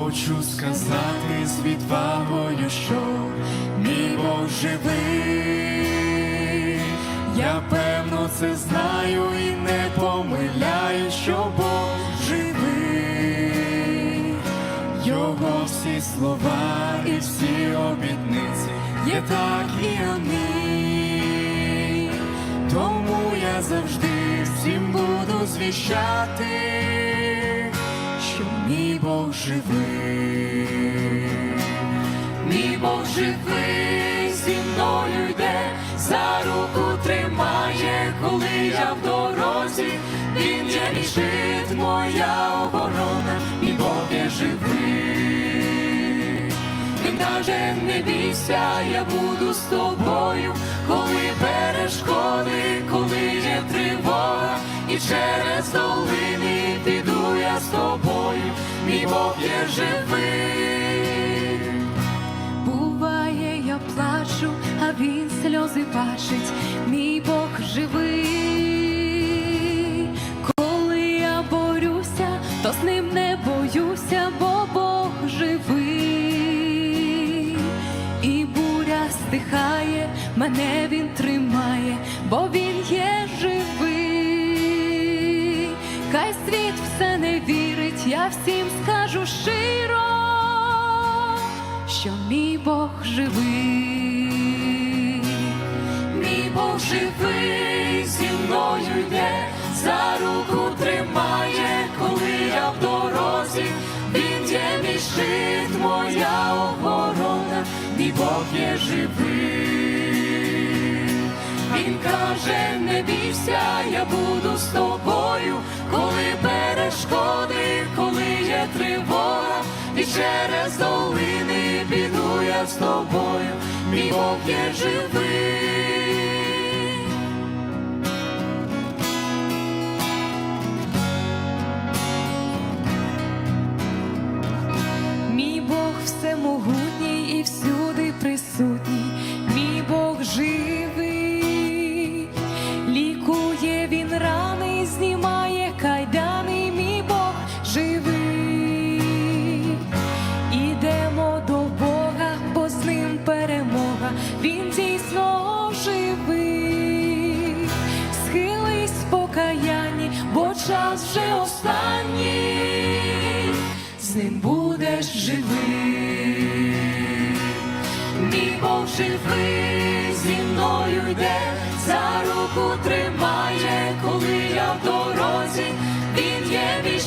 хочу сказати з відвагою, що мій Бог живий. Я певно це знаю і не помиляю, що Бог живий. Його всі слова і всі обітниці є так і амінь. Тому я завжди всім буду звіщати, мій Бог живий, мій Бог живий, зі мною йде, за руку тримає, коли я в дорозі, він є мій моя оборона, мій Бог є живий. Він каже, не бійся, я буду з тобою, коли перешкоди, коли є тривога, і через долини піду я з тобою, мій Бог є живий. Буває, я плачу, а він сльози бачить, мій Бог живий. Коли я борюся, то з ним не боюся, бо Бог живий. І буря стихає, мене він тримає, бо він є живий. Хай світ все не вірить, я всім скажу щиро що мій Бог живий, Мій Бог живий, зі мною йде, за руку тримає, коли я в дорозі, він є мій щит, моя Він каже, не бійся, я буду з тобою, коли перешкоди, коли є тривога, і через долини піду я з тобою, мій Бог є живий. Бо час вже останній, з ним будеш живий. Мій Бог живий, зі мною йде, за руку тримає, коли я в дорозі, він є мій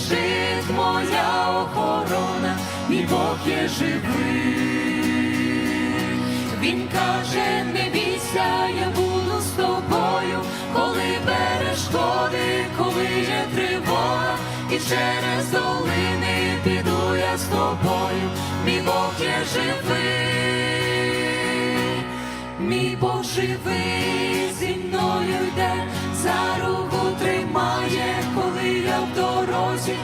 моя охорона, мій Бог є живий. Він каже, не бійся, я буду з тобою, коли перешкоди, коли є тривога, і через долини піду я з тобою, мій Бог є живий, мій Бог живий, зі мною йде, за руку тримає, коли я в дорозі,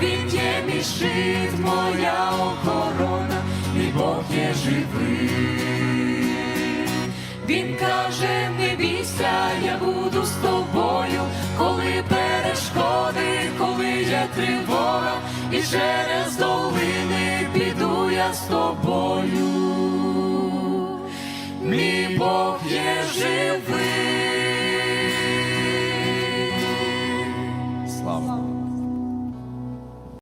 він є мій щит, моя охорона, мій Бог є живий. Він каже, не бійся, я буду з тобою, коли перешкоди, коли є тривога, і через долини піду я з тобою. Мій Бог є живий.